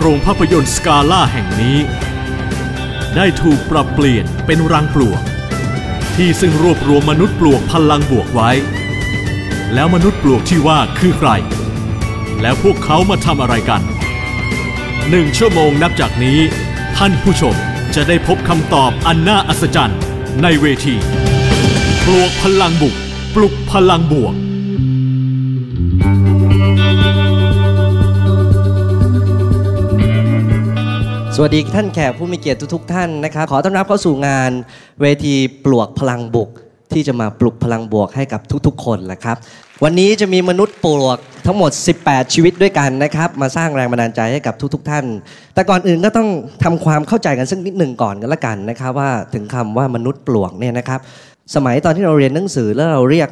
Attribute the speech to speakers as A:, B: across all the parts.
A: โรงภาพยนตร์สกาล่าแห่งนี้ ได้ถูกปรับเปลี่ยนเป็นรังปลวก ที่ซึ่งรวบรวมมนุษย์ปลวกพลังบวกไว้ แล้วมนุษย์ปลวกที่ว่าคือใคร แล้วพวกเขามาทำอะไรกันหนึ่งชั่วโมงนับจากนี้ ท่านผู้ชมจะได้พบคำตอบอันน่าอัศจรรย์ในเวที ปลวกพลังบุก ปลุกพลังบวก
B: สวัสดีท่านแขกผู้มีเกียรติทุกๆท่านนะครับขอต้อนรับเข้าสู่งานเวทีปลวกพลังบุกที่จะมาปลุกพลังบวกให้กับทุกๆ คนแหละครับ วันนี้จะมีมนุษย์ปลวกทั้งหมด 18 ชีวิตด้วยกันนะครับ มาสร้างแรงบันดาลใจให้กับทุก ๆ ท่าน แต่ก่อนอื่นก็ต้องทำความเข้าใจกันสักนิดหนึ่งก่อนกันละกันนะครับว่าถึงคำว่ามนุษย์ปลวกเนี่ยนะครับ สมัยตอนที่เราเรียนหนังสือแล้วเราเรียก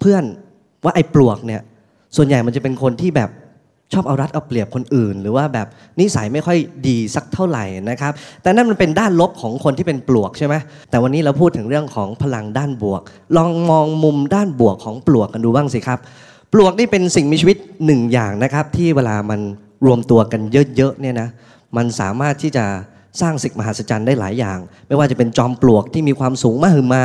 B: เพื่อนว่าไอ้ปลวกเนี่ยส่วนใหญ่มันจะเป็นคนที่แบบ ชอบเอารัดเอาเปรียบคนอื่น หรือว่าแบบนิสัยไม่ค่อยดีสักเท่าไหร่นะครับ แต่นั่นมันเป็นด้านลบของคนที่เป็นปลวกใช่ไหมแต่วันนี้เราพูดถึงเรื่องของพลังด้านบวก ลองมองมุมด้านบวกของปลวกกันดูบ้างสิครับ ปลวกนี่เป็นสิ่งมีชีวิตหนึ่งอย่างนะครับ ที่เวลามันรวมตัวกันเยอะๆเนี่ยนะมันสามารถที่จะ สร้างสิ่งมหัศจรรย์ได้หลายอย่าง ไม่ว่าจะเป็นจอมปลวกที่มีความสูงมหึมา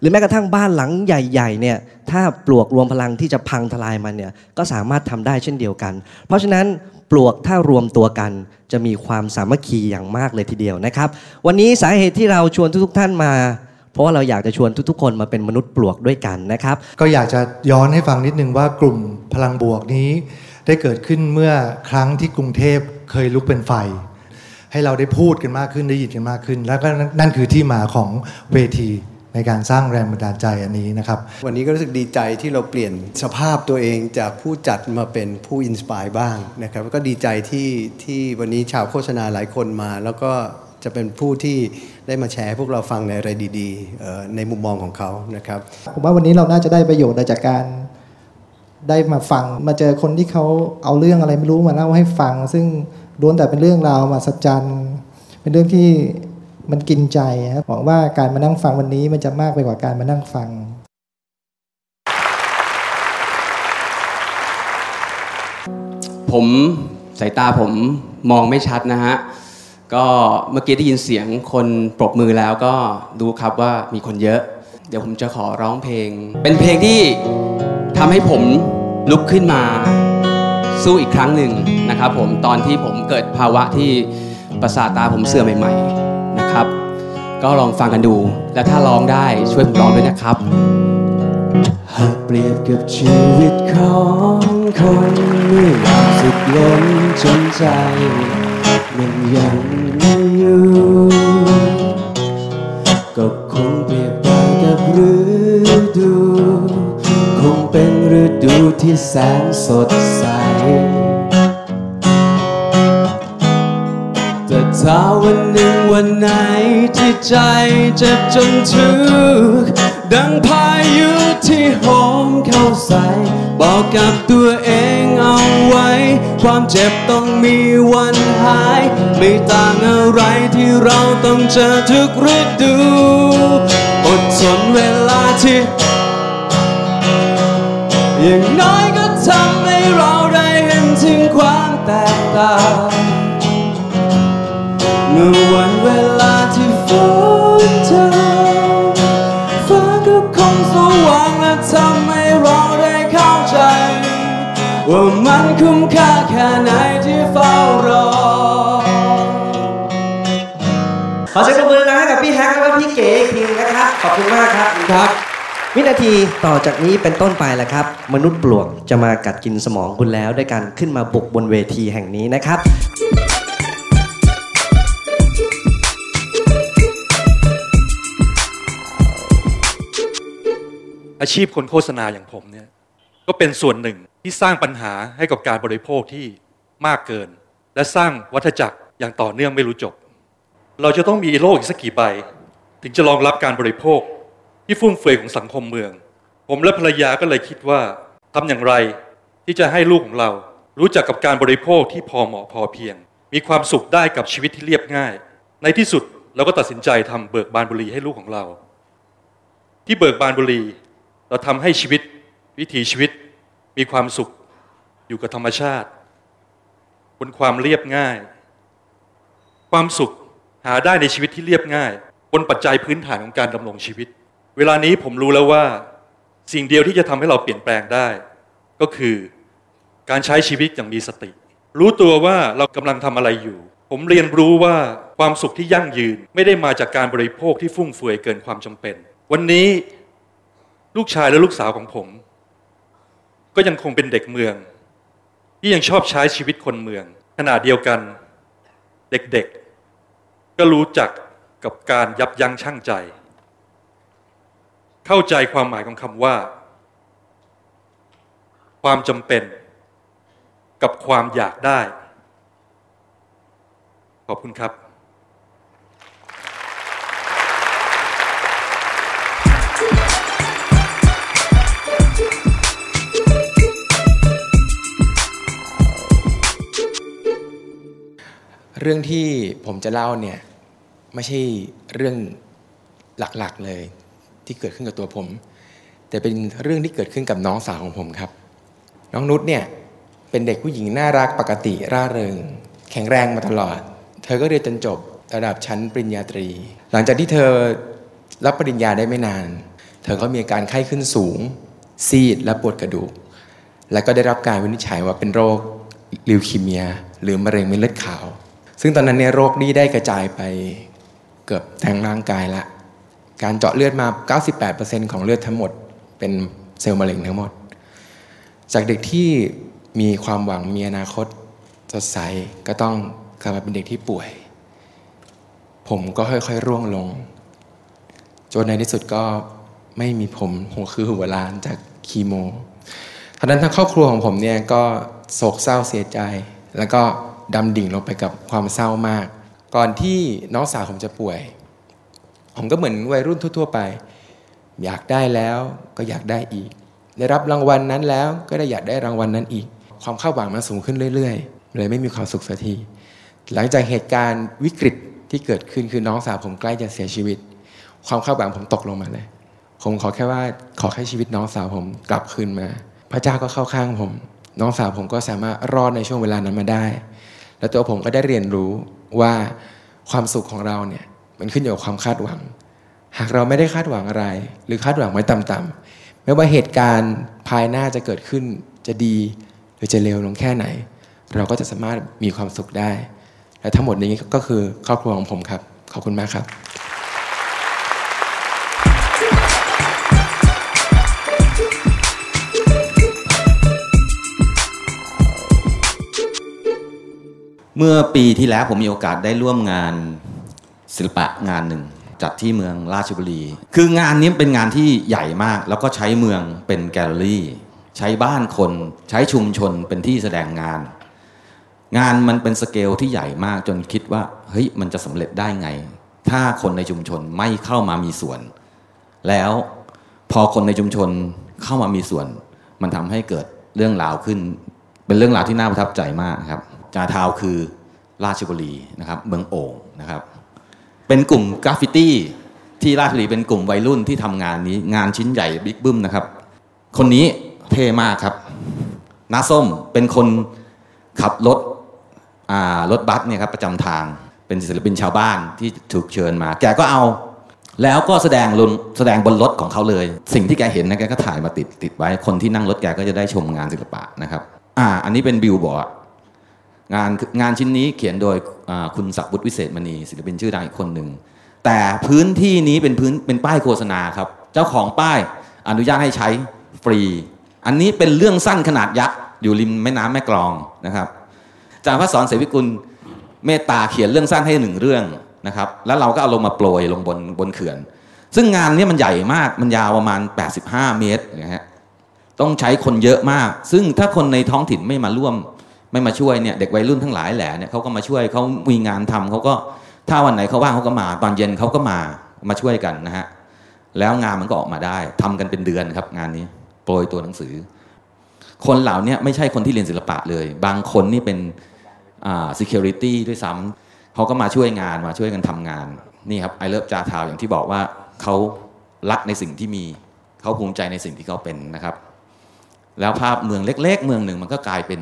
B: หรือแม้กระทั่งบ้านหลังใหญ่ๆเนี่ยถ้าปลวกรวมพลังที่จะพังทลายมันเนี่ยก็สามารถทำได้เช่นเดียวกัน เพราะฉะนั้นปลวกถ้ารวมตัวกันจะมีความสามัคคีอย่างมากเลยทีเดียวนะครับ วันนี้สาเหตุที่เราชวนทุกๆท่านมา เพราะว่าเราอยากจะชวนทุกๆ คนมาเป็นมนุษย์ปลวกด้วยกันนะครับ
C: ก็อยากจะย้อนให้ฟังนิดนึงว่ากลุ่มพลังบวกนี้ ได้เกิดขึ้นเมื่อครั้งที่กรุงเทพเคยลุกเป็นไฟ ให้เราได้พูดกันมากขึ้นได้ยินกันมากขึ้น แล้วก็นั่นคือที่มาของเวทีในการสร้างแรงบันดาลใจอันนี้นะครับ
D: วันนี้ก็รู้สึกดีใจที่เราเปลี่ยนสภาพตัวเองจากผู้จัดมาเป็นผู้อินสปายบ้างนะครับแล้วก็ดีใจที่ที่วันนี้ชาวโฆษณาหลายคนมา แล้วก็จะเป็นผู้ที่ได้มาแชร์ให้พวกเราฟังในอะไรดีๆเอ่อในมุมมองของเขานะครับ
E: ผมว่าวันนี้เราน่าจะได้ประโยชน์จากการได้มาฟังมาเจอคนที่เขาเอาเรื่องอะไรไม่รู้มาเล่าให้ฟัง ซึ่ง ล้วนแต่เป็นเรื่องราวมาสัจจันเป็นเรื่องที่มันกินใจครับหวังว่าการมานั่งฟังวันนี้มันจะมากไปกว่าการมานั่งฟัง
F: ผมสายตาผมมองไม่ชัดนะฮะ ก็เมื่อกี้ได้ยินเสียงคนปรบมือแล้วก็ดูครับว่ามีคนเยอะ เดี๋ยวผมจะขอร้องเพลง เป็นเพลงที่ทำให้ผมลุกขึ้นมา สู้อีกครั้งหนึ่งนะครับผมตอนที่ผมเกิดภาวะที่ประสาทตาผมเสื่อมใหม่ๆนะครับ ก็ลองฟังกันดู และถ้าร้องได้ช่วยผมร้องด้วยนะครับหากเปรียบกับชีวิตของคนเมื่ออยากสุดล้นจนใจ มันยังไม่อยู่ก็คงเปรียบได้กับฤดู คงเป็นฤดูที่แสนสดใส แต่ถ้าวันหนึ่งวันไหนที่ใจเจ็บจนถึกดังพายุที่โหมเข้าใส่บอกกับตัวเองเอาไว้ ความเจ็บต้องมีวันหาย ไม่ต่างอะไรที่เราต้องเจอทุกฤดู อเสี
B: ยงปรบมือนะให้กับพี่แฮกและพี่เก๋อีกทีนะครับขอบคุณมากครับ
F: ครับ
B: วินาทีต่อจากนี้เป็นต้นไปแหละครับ มนุษย์ปลวกจะมากัดกินสมองคุณแล้วด้วยการขึ้นมาบุกบนเวทีแห่งนี้นะครับ
G: อาชีพคนโฆษณาอย่างผมเนี่ยก็เป็นส่วนหนึ่งที่สร้างปัญหาให้กับการบริโภคที่มากเกิน และสร้างวัฏจักรอย่างต่อเนื่องไม่รู้จบ เราจะต้องมีโลกอีกสักกี่ใบ ถึงจะรองรับการบริโภค ที่ฟุ่มเฟือยของสังคมเมือง ผมและภรรยาก็เลยคิดว่าทำอย่างไรที่จะให้ลูกของเรา รู้จักกับการบริโภคที่พอเหมาะพอเพียง มีความสุขได้กับชีวิตที่เรียบง่าย ในที่สุดเราก็ตัดสินใจทำเบิกบานบุรีให้ลูกของเรา ที่เบิกบานบุรีเราทำให้ชีวิตวิถีชีวิตมีความสุขอยู่กับธรรมชาติ บนความเรียบง่าย ความสุข หาได้ในชีวิตที่เรียบง่าย บนปัจจัยพื้นฐานของการดำรงชีวิต เวลานี้ผมรู้แล้วว่า สิ่งเดียวที่จะทำให้เราเปลี่ยนแปลงได้ ก็คือการใช้ชีวิตอย่างมีสติ รู้ตัวว่าเรากำลังทำอะไรอยู่ ผมเรียนรู้ว่าความสุขที่ยั่งยืน ไม่ได้มาจากการบริโภคที่ฟุ่มเฟือยเกินความจำเป็น วันนี้ลูกชายและลูกสาวของผม ก็ยังคงเป็นเด็กเมือง ที่ยังชอบใช้ชีวิตคนเมืองขณะเดียวกัน เด็กๆ ก็รู้จักกับการยับยั้งชั่งใจ เข้าใจความหมายของคำว่า ความจำเป็น กับความอยากได้ ขอบคุณครับ
H: เรื่องที่ผมจะเล่าเนี่ย ไม่ใช่เรื่องหลักๆเลยที่เกิดขึ้นกับตัวผม แต่เป็นเรื่องที่เกิดขึ้นกับน้องสาวของผมครับ น้องนุชเนี่ยเป็นเด็กผู้หญิงน่ารักปกติร่าเริง แข็งแรงมาตลอด เธอก็เรียนจนจบระดับชั้นปริญญาตรี หลังจากที่เธอรับปริญญาได้ไม่นาน เธอก็มีอาการไข้ขึ้นสูง ซีดและปวดกระดูก และก็ได้รับการวินิจฉัยว่าเป็นโรคลิวคีเมีย หรือมะเร็งเม็ดเลือดขาว ซึ่งตอนนั้นเนี่ยโรคนี้ได้กระจายไป เกือบทั้งร่างกายละ การเจาะเลือดมา 98%ของเลือดทั้งหมด เป็นเซลล์มะเร็งทั้งหมด จากเด็กที่มีความหวังมีอนาคตสดใสก็ต้องกลับมาเป็นเด็กที่ป่วย ผมก็ค่อยๆ ร่วงลง จนในที่สุดก็ไม่มีผมหัวคือหัวล้านจากคีโมทางนั้นทั้งครอบครัวของผมเนี่ยก็โศกเศร้าเสียใจ แล้วก็ดำดิ่งลงไปกับความเศร้ามาก ก่อนที่น้องสาวผมจะป่วย ผมก็เหมือนวัยรุ่นทั่ว ๆ ไป อยากได้แล้วก็อยากได้อีก ได้รับรางวัลนั้นแล้วก็ได้อยากได้รางวัลนั้นอีก ความคาดหวังมันสูงขึ้นเรื่อยๆ เลยไม่มีความสุขสักที หลังจากเหตุการณ์วิกฤตที่เกิดขึ้นคือน้องสาวผมใกล้จะเสียชีวิต ความคาดหวังผมตกลงมาเลย ผมขอแค่ว่าขอแค่ชีวิตน้องสาวผมกลับคืนมา พระเจ้าก็เข้าข้างผม น้องสาวผมก็สามารถรอดในช่วงเวลานั้นมาได้ และตัวผมก็ได้เรียนรู้ ว่าความสุขของเราเนี่ยมันขึ้นอยู่กับความคาดหวัง หากเราไม่ได้คาดหวังอะไร หรือคาดหวังไว้ต่ำๆไม่ว่าเหตุการณ์ภายหน้าจะเกิดขึ้นจะดี หรือจะเลวลงแค่ไหน เราก็จะสามารถมีความสุขได้ และทั้งหมดนี้ก็คือครอบครัวของผมครับ ขอบคุณมากครับ
I: เมื่อปีที่แล้วผมมีโอกาสได้ร่วมงานศิลปะงานหนึ่งจัดที่เมืองราชบุรี คืองานนี้เป็นงานที่ใหญ่มาก แล้วก็ใช้เมืองเป็นแกลเลอรี่ ใช้บ้านคนใช้ชุมชนเป็นที่แสดงงาน งานมันเป็นสเกลที่ใหญ่มากจนคิดว่าเฮ้ยมันจะสำเร็จได้ไง ถ้าคนในชุมชนไม่เข้ามามีส่วน แล้วพอคนในชุมชนเข้ามามีส่วน มันทำให้เกิดเรื่องราวขึ้น เป็นเรื่องราวที่น่าประทับใจมากครับจาทาวคือ ราชบุรีนะครับเมืองโอ่งนะครับ เป็นกลุ่มกราฟฟิตี้ที่ราชบุรีเป็นกลุ่มวัยรุ่นที่ทำงานนี้งานชิ้นใหญ่บิ๊กบึ้มนะครับ คนนี้เท่มากครับน้าส้มเป็นคนขับรถรถบัสเนี่ยครับประจำทางเป็นศิลปินชาวบ้านที่ถูกเชิญมา แกก็เอา แล้วก็แสดงลนแสดงบนรถของเขาเลย สิ่งที่แกเห็นนะแกก็ถ่ายมาติดติดไว้คนที่นั่งรถแกก็จะได้ชมงานศิลปะนะครับ อ่า อันนี้เป็นบิลบอร์ด งานงานชิ้นนี้เขียนโดยคุณศักดิ์บุตรวิเศษมณีศิลปินชื่อดังอีกคนหนึ่งแต่พื้นที่นี้เป็นพื้นเป็นป้ายโฆษณาครับ เจ้าของป้ายอนุญาตให้ใช้ฟรี อันนี้เป็นเรื่องสั้นขนาดยักษ์อยู่ริมแม่น้ำแม่กลองนะครับอาจารย์พระสอนเสวิกุลเมตตาเขียนเรื่องสั้นให้หนึ่งเรื่องนะครับแล้วเราก็เอาลงมาโปรยลงบนบนเขื่อน ซึ่งงานนี้มันใหญ่มากมันยาวประมาณ 85 เมตรนะฮะต้องใช้คนเยอะมาก ซึ่งถ้าคนในท้องถิ่นไม่มาร่วม ไม่มาช่วยเนี่ยเด็กวัยรุ่นทั้งหลายแหละเนี่ยเขาก็มาช่วยเขามีงานทำเขาก็ถ้าวันไหนเขาว่างเขาก็มา ตอนเย็นเขาก็มามาช่วยกันนะฮะแล้วงานมันก็ออกมาได้ทำกันเป็นเดือนครับงานนี้โปรยตัวหนังสือ คนเหล่านี้ไม่ใช่คนที่เรียนศิลปะเลย บางคนนี่เป็นอ่า security ด้วยซ้ำเขาก็มาช่วยงานมาช่วยกันทำงานนี่ครับไอเลิฟจาทาวอย่างที่บอกว่าเขารักในสิ่งที่มีเขาภูมิใจในสิ่งที่เขาเป็นนะครับ แล้วภาพเมืองเล็ก ๆ เมืองหนึ่งมันก็กลายเป็น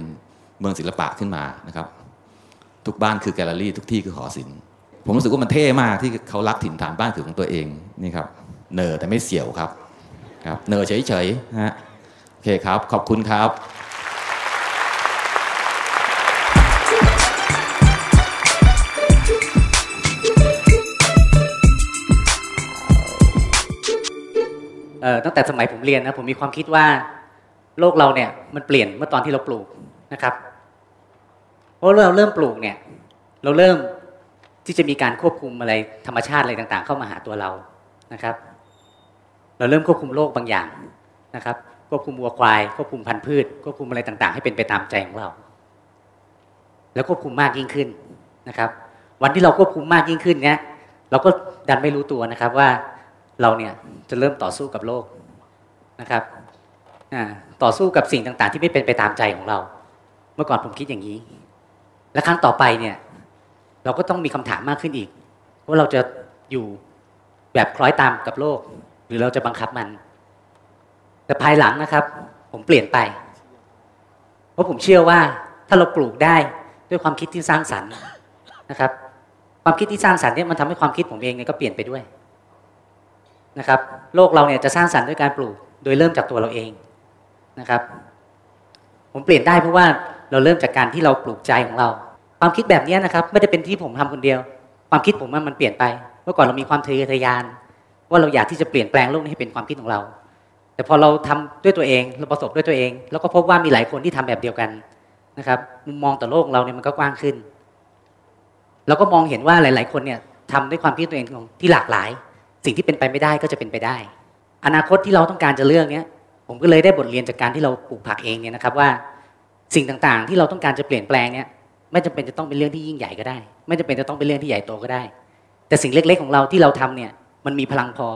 I: เมืองศิลปะขึ้นมานะครับ ทุกบ้านคือแกลเลอรี่ทุกที่คือหอศิลป์ผมรู้สึกว่ามันเท่มากที่เขารักถิ่นฐานบ้านคือของตัวเองนี่ครับเนอแต่ไม่เสี่ยวครับครับเนอเฉยๆนะฮะโอเคครับ ขอบคุณครับ
J: ตั้งแต่สมัยผมเรียนนะผมมีความคิดว่าโลกเราเนี่ยมันเปลี่ยนเมื่อตอนที่เราปลูก นะครับเพราะเราเริ่มปลูกเนี่ย เราเริ่มที่จะมีการควบคุมอะไรธรรมชาติอะไรต่าง ๆ เข้ามาหาตัวเรานะครับ เราเริ่มควบคุมโลกบางอย่างนะครับ ควบคุมวัวควาย ควบคุมพันธุ์พืช ควบคุมอะไรต่าง ๆ ให้เป็นไปตามใจของเรา แล้วควบคุมมากยิ่งขึ้นนะครับ วันที่เราควบคุมมากยิ่งขึ้นเนี่ยเราก็ดันไม่รู้ตัวนะครับว่าเราเนี่ยจะเริ่มต่อสู้กับโลกนะครับต่อสู้กับสิ่งต่างๆ ที่ไม่เป็นไปตามใจของเรา เมื่อก่อนผมคิดอย่างนี้ และครั้งต่อไปเนี่ย เราก็ต้องมีคำถามมากขึ้นอีก ว่าเราจะอยู่แบบคล้อยตามกับโลก หรือเราจะบังคับมัน แต่ภายหลังนะครับ ผมเปลี่ยนไป เพราะผมเชื่อว่าถ้าเราปลูกได้ด้วยความคิดที่สร้างสรรค์นะครับ ความคิดที่สร้างสรรค์เนี่ยมันทำให้ความคิดผมเองเนี่ยก็เปลี่ยนไปด้วยนะครับ โลกเราเนี่ยจะสร้างสรรค์ด้วยการปลูก โดยเริ่มจากตัวเราเองนะครับ ผมเปลี่ยนได้เพราะว่า เราเริ่มจากการที่เราปลูกใจของเรา ความคิดแบบนี้นะครับไม่ได้เป็นที่ผมทำคนเดียว ความคิดผมมันเปลี่ยนไป เมื่อก่อนเรามีความทะเยอทะยาน ว่าเราอยากที่จะเปลี่ยนแปลงโลกนี้ให้เป็นความคิดของเรา แต่พอเราทำด้วยตัวเองเราประสบด้วยตัวเอง แล้วก็พบว่ามีหลายคนที่ทำแบบเดียวกันนะครับมุมมองต่อโลกเราเนี่ยมันก็กว้างขึ้นเราก็มองเห็นว่าหลาย ๆ คนเนี่ยทำด้วยความคิดตัวเองของที่หลากหลาย สิ่งที่เป็นไปไม่ได้ก็จะเป็นไปได้ อนาคตที่เราต้องการจะเลือกเนี้ยผมก็เลยได้บทเรียนจากการที่เราปลูกผักเองเนี่ยนะครับว่า สิ่งต่างๆ ที่เราต้องการจะเปลี่ยนแปลงเนี่ยไม่จำเป็นจะต้องเป็นเรื่องที่ยิ่งใหญ่ก็ได้ ไม่จำเป็นจะต้องเป็นเรื่องที่ใหญ่โตก็ได้ แต่สิ่งเล็กๆของเราที่เราทำเนี่ยมันมีพลังพอ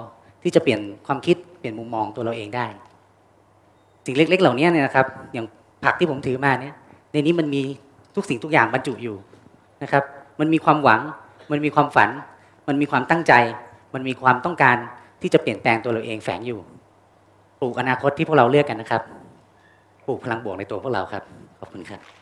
J: ที่จะเปลี่ยนความคิดเปลี่ยนมุมมองตัวเราเองได้ สิ่งเล็ก ๆ เหล่านี้เนี่ยนะครับ อย่างผักที่ผมถือมาเนี่ยในนี้มันมีทุกสิ่งทุกอย่างบรรจุอยู่นะครับ มันมีความหวัง มันมีความฝัน มันมีความตั้งใจ มันมีความต้องการที่จะเปลี่ยนแปลงตัวเราเองแฝงอยู่ปลูกอนาคตที่พวกเราเลือกกันนะครับ ลูกพลังบวกในตัวพวกเราครับ ขอบคุณครับ